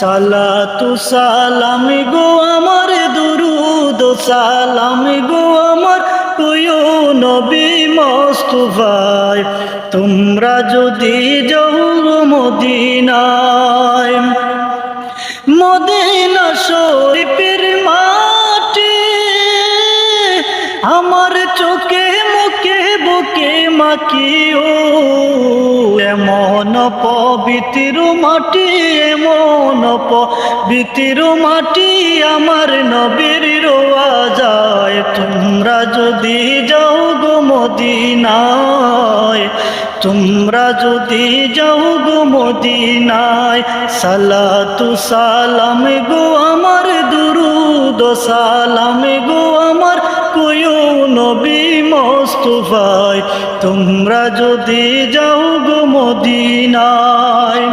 সালাতু সালাম গো আমার দুরুদ, সালাম গো আমার কুয়ো নবী মস্তুফায়। তোমরা যদি গো মদিনায়, মদিনা শরীফের মাটি আমার চোখে মুখে বুকে মাখিও, এমন পবিত্র মাটি এমন পবিত্র মাটি, আমার নবীর রোয়া যায় তোমরা যদি যাও গো মদিনায়, তোমরা যদি যাও গো মদিনায়, সালাতু সালাম গো আমার, দুরুদ সালাম গো আমার মস্তুফায় তোমরা যদি যাও গো মদিনায়।